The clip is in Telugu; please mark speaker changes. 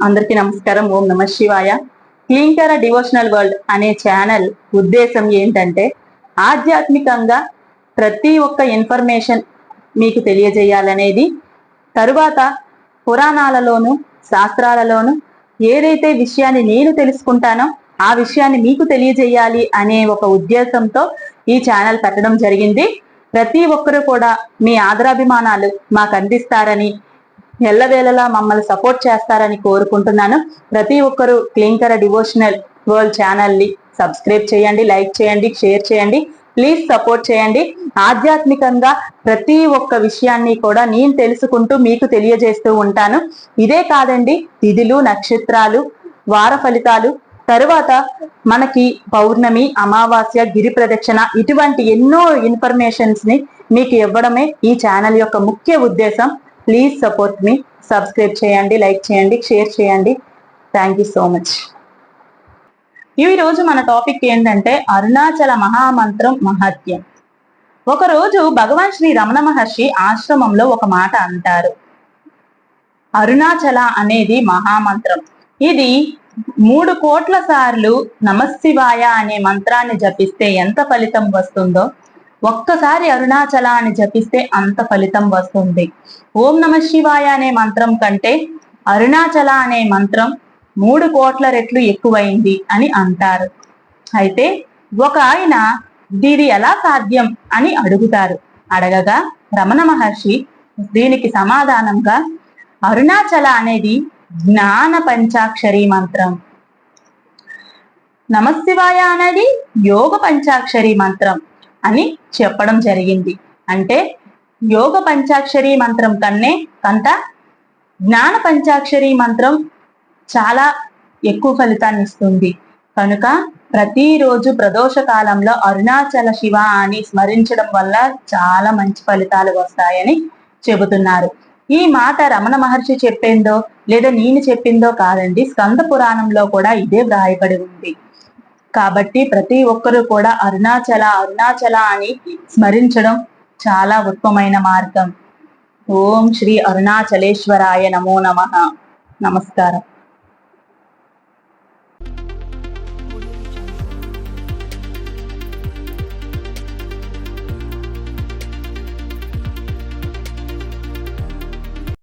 Speaker 1: అందరికీ నమస్కారం. ఓం నమ శివాయ. క్లీంకర డివోషనల్ వరల్డ్ అనే ఛానల్ ఉద్దేశం ఏంటంటే ఆధ్యాత్మికంగా ప్రతి ఒక్క ఇన్ఫర్మేషన్ మీకు తెలియజేయాలనేది. తరువాత పురాణాలలోను శాస్త్రాలలోను ఏదైతే విషయాన్ని నేను తెలుసుకుంటానో ఆ విషయాన్ని మీకు తెలియజేయాలి అనే ఒక ఉద్దేశంతో ఈ ఛానల్ పెట్టడం జరిగింది. ప్రతి ఒక్కరూ కూడా మీ ఆదరాభిమానాలు మాకు అందిస్తారని ఎల్లవేళలా మమ్మల్ని సపోర్ట్ చేస్తారని కోరుకుంటున్నాను. ప్రతి ఒక్కరూ క్లింకర డివోషనల్ వరల్డ్ ఛానల్ని సబ్స్క్రైబ్ చేయండి లైక్ చేయండి షేర్ చేయండి ప్లీజ్ సపోర్ట్ చేయండి. ఆధ్యాత్మికంగా ప్రతి ఒక్క విషయాన్ని కూడా నేను తెలుసుకుంటూ మీకు తెలియజేస్తూ ఉంటాను. ఇదే కాదండి తిథులు నక్షత్రాలు వార ఫలితాలు తరువాత మనకి పౌర్ణమి అమావాస్య గిరి ప్రదక్షిణ ఇటువంటి ఎన్నో ఇన్ఫర్మేషన్స్ని మీకు ఇవ్వడమే ఈ ఛానల్ యొక్క ముఖ్య ఉద్దేశం. ప్లీజ్ సపోర్ట్ మీ సబ్స్క్రైబ్ చేయండి లైక్ చేయండి షేర్ చేయండి. థ్యాంక్ యూ సో మచ్ ఈ రోజు మన టాపిక్ ఏంటంటే అరుణాచల మహామంత్రం మహత్యం. ఒకరోజు భగవాన్ శ్రీ రమణ మహర్షి ఆశ్రమంలో ఒక మాట అంటారు. అరుణాచల అనేది మహామంత్రం. ఇది మూడు కోట్ల సార్లు నమశివాయ అనే మంత్రాన్ని జపిస్తే ఎంత ఫలితం వస్తుందో? ఒక్కసారి అరుణాచల అని జపిస్తే అంత ఫలితం వస్తుంది. ఓం నమ శివాయ అనే మంత్రం కంటే అరుణాచల అనే మంత్రం మూడు కోట్ల రెట్లు ఎక్కువైంది అని అంటారు. అయితే ఒక ఆయన దీని ఎలా సాధ్యం అని అడుగుతారు. అడగగా రమణ మహర్షి దీనికి సమాధానంగా అరుణాచల అనేది జ్ఞాన పంచాక్షరి మంత్రం. నమశివాయ అనేది యోగ పంచాక్షరి మంత్రం. అని చెప్పడం జరిగింది. అంటే యోగ పంచాక్షరి మంత్రం కన్నే కంట జ్ఞాన పంచాక్షరి మంత్రం చాలా ఎక్కువ ఫలితాన్ని ఇస్తుంది. కనుక ప్రతిరోజు ప్రదోష కాలంలో అరుణాచల శివ అని స్మరించడం వల్ల చాలా మంచి ఫలితాలు వస్తాయని చెబుతున్నారు. ఈ మాట రమణ మహర్షి చెప్పిందో లేదా నేను చెప్పిందో కాదండి స్కంద పురాణంలో కూడా ఇదే వ్రాయబడి ఉంది. కాబట్టి ప్రతి ఒక్కరూ కూడా అరుణాచల అరుణాచల అని స్మరించడం చాలా ఉత్తమమైన మార్గం. ఓం శ్రీ అరుణాచలేశ్వరాయ నమో నమ. నమస్కారం.